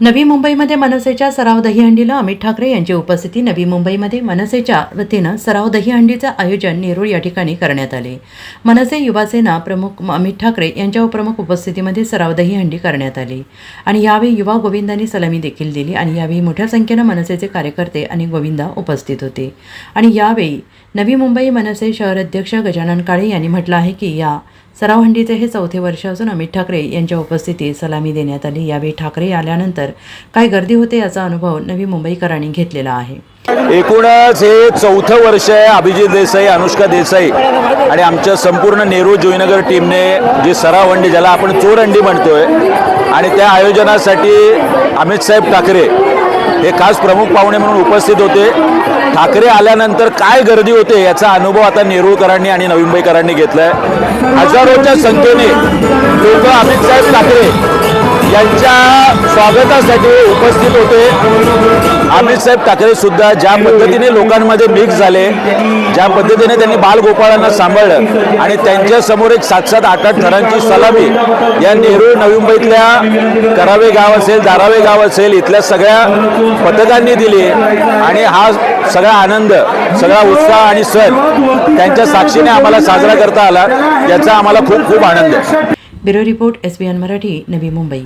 नवी मुंबईमध्ये मनसेच्या सराव दहीहंडीला अमित ठाकरे यांची उपस्थिती. नवी मुंबईमध्ये मनसेच्या वतीनं सराव दहीहंडीचं आयोजन नेरूळ या ठिकाणी करण्यात आले. मनसे युवासेना प्रमुख अमित ठाकरे यांच्या उपप्रमुख उपस्थितीमध्ये सराव दहीहंडी करण्यात आली. आणि यावेळी युवा गोविंदांनी सलामी देखील दिली आणि यावेळी मोठ्या संख्येनं मनसेचे कार्यकर्ते आणि गोविंदा उपस्थित होते. आणि यावेळी नवी मुंबई मनसे शहर अध्यक्ष गजानन काळे यांनी म्हटलं आहे की या सरावहंडीचे हे चौथे वर्ष असून अमित ठाकरे यांच्या उपस्थितीत सलामी देण्यात आली. यावेळी ठाकरे आल्यानंतर काय गर्दी होते याचा अनुभव नवी मुंबईकरांनी घेतलेला आहे. एकूणच हे चौथं वर्ष आहे अभिजित देसाई अनुष्का देसाई आणि आमच्या संपूर्ण नेहरू जोईनगर टीमने जी सराव हंडी ज्याला आपण चोर हंडी म्हणतोय आणि त्या आयोजनासाठी अमित साहेब ठाकरे हे खास प्रमुख पाहुणे म्हणून उपस्थित होते. ठाकरे आल्यानंतर काय गर्दी होते याचा अनुभव आता नेरूळकरांनी आणि नवी मुंबईकरांनी घेतलाय. हजारोच्या संख्येने लोक अमित साहेब ठाकरे यांच्या स्वागतासाठी उपस्थित होते. अमित साहेब ठाकरे सुद्धा ज्या पद्धतीने लोकांमध्ये मिक्स झाले ज्या पद्धतीने त्यांनी बालगोपाळांना सांभाळलं आणि त्यांच्यासमोर एक सात सात आठ आठ थरांची सलामी या नेहरू नवी मुंबईतल्या करावे गाव असेल धारावे गाव असेल इथल्या सगळ्या पथकांनी दिली आणि हा सगळा आनंद सगळा उत्साह आणि सण त्यांच्या साक्षीने आम्हाला साजरा करता आला. याचा आम्हाला खूप खूप आनंद. आहे bureau report S B N Marathi Navi Mumbai.